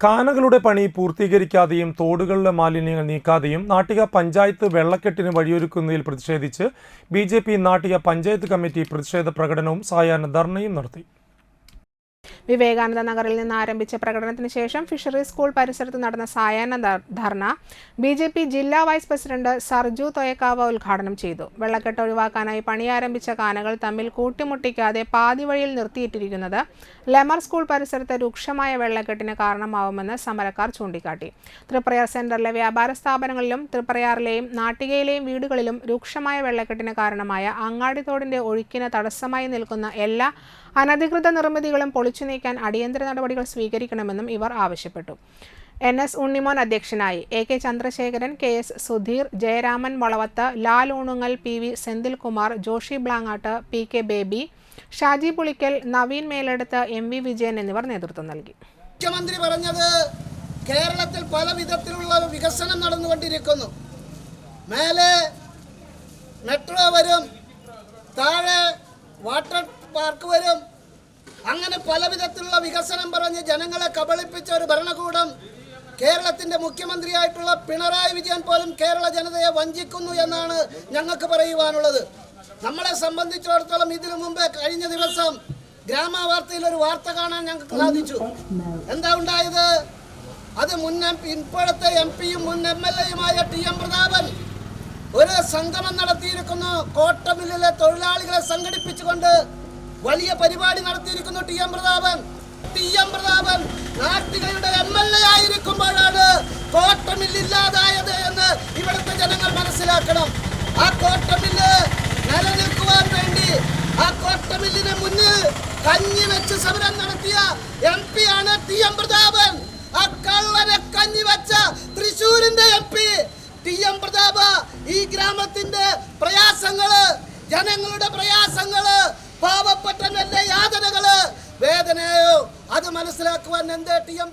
കാനകളുടെ പണി പൂർത്തീകരിക്കാതെയും തോടുകളിലെ മാലിന്യങ്ങൾ നീക്കാതെയും നാട്ടിക പഞ്ചായത്ത് വെള്ളക്കെട്ടിന് വഴിയൊരുക്കുന്നതിൽ പ്രതിഷേധിച്ച് ബി നാട്ടിക പഞ്ചായത്ത് കമ്മിറ്റി പ്രതിഷേധ പ്രകടനവും സായാഹ്ന ധർണയും നടത്തി. വിവേകാനന്ദ നഗറിൽ നിന്ന് ആരംഭിച്ച പ്രകടനത്തിന് ശേഷം ഫിഷറീസ് സ്കൂൾ പരിസരത്ത് നടന്ന സായാഹ്ന ധർണ ബി ജെ പി ജില്ലാ വൈസ് പ്രസിഡന്റ് സർജു തൊയക്കാവ ഉദ്ഘാടനം ചെയ്തു. വെള്ളക്കെട്ട് ഒഴിവാക്കാനായി പണിയാരംഭിച്ച കാനകൾ തമ്മിൽ കൂട്ടിമുട്ടിക്കാതെ പാതിവഴിയിൽ നിർത്തിയിട്ടിരിക്കുന്നത് ലെമർ സ്കൂൾ പരിസരത്ത് രൂക്ഷമായ വെള്ളക്കെട്ടിന് കാരണമാവുമെന്ന് സമരക്കാർ ചൂണ്ടിക്കാട്ടി. തൃപ്രയാർ സെന്ററിലെ വ്യാപാര സ്ഥാപനങ്ങളിലും തൃപ്രയാറിലെയും നാട്ടികയിലെയും വീടുകളിലും രൂക്ഷമായ വെള്ളക്കെട്ടിന് കാരണമായ അങ്ങാടിത്തോടിന്റെ ഒഴുക്കിന് തടസ്സമായി നിൽക്കുന്ന എല്ലാ അനധികൃത നിർമ്മിതികളും പൊളിച്ചു നീക്കാൻ അടിയന്തര നടപടികൾ സ്വീകരിക്കണമെന്നും ഇവർ ആവശ്യപ്പെട്ടു. എൻ എസ് ഉണ്ണിമോൻ അധ്യക്ഷനായി A K Chandrasekharan K S Sudheer Jayaraman Valavath Lal Oonungal P V Senthilkumar Joshy Blangad P K Baby Shaji Pulickal Naveen Meleduth M V Vijayan എന്നിവർ നേതൃത്വം നൽകി. മുഖ്യമന്ത്രി പറഞ്ഞത് കേരളത്തിൽ പല വിധത്തിലുള്ള വികസനം നടന്നുകൊണ്ടിരിക്കുന്നു. മേലെ മെട്രോ വരും താഴെ വാട്ടർ പാർക്ക് വരും അങ്ങനെ പല വിധത്തിലുള്ള വികസനം പറഞ്ഞ് ജനങ്ങളെ കബളിപ്പിച്ച ഒരു ഭരണകൂടം കേരളത്തിന്റെ മുഖ്യമന്ത്രിയായിട്ടുള്ള പിണറായി വിജയൻ പോലും കേരള ജനതയെ വഞ്ചിക്കുന്നു എന്നാണ് ഞങ്ങൾക്ക് പറയുവാനുള്ളത്. നമ്മളെ സംബന്ധിച്ചിടത്തോളം ഇതിനു മുമ്പ് കഴിഞ്ഞ ദിവസം ഗ്രാമവാർത്തയിൽ ഒരു വാർത്ത കാണാൻ ഞങ്ങൾക്ക് സാധിച്ചു. എന്താ ഉണ്ടായത്? അത് മുൻ ഇപ്പോഴത്തെ എം പിയും മുൻ എം എൽ എയുമായ ടി എം പ്രതാപൻ ഒരു സംഗമം നടത്തിയിരിക്കുന്നു. കോട്ടമില്ലിലെ തൊഴിലാളികളെ സംഘടിപ്പിച്ചുകൊണ്ട് വലിയ പരിപാടി നടത്തിയിരിക്കുന്നു T M Prathapan. T M Prathapan നാട്ടുകളുടെ M L A ആയിരിക്കുമ്പോഴാണ് കോട്ടമില്ലില്ലാതായത് എന്ന് ഇവിടുത്തെ ജനങ്ങൾ മനസ്സിലാക്കണം. ആ കോട്ടമില്ല് നിലനിൽക്കുവാൻ വേണ്ടി ആ കോട്ടമില്ലിന് മുന്നിൽ കഞ്ഞി വെച്ച് സമരം നടത്തിയ എം പി ആണ് ടി എം പ്രതാപൻ. ആ കള്ളനെ കഞ്ഞി വെച്ച തൃശൂരിന്റെ M P T M Prathapa ഈ ഗ്രാമത്തിന്റെ പ്രയാസങ്ങൾ ജനങ്ങളുടെ പ്രയാസങ്ങൾ പാവപ്പെട്ടവന്റെ യാതനകൾ വേദനയോ അത് മനസ്സിലാക്കുവാൻ എന്തേ ടി എം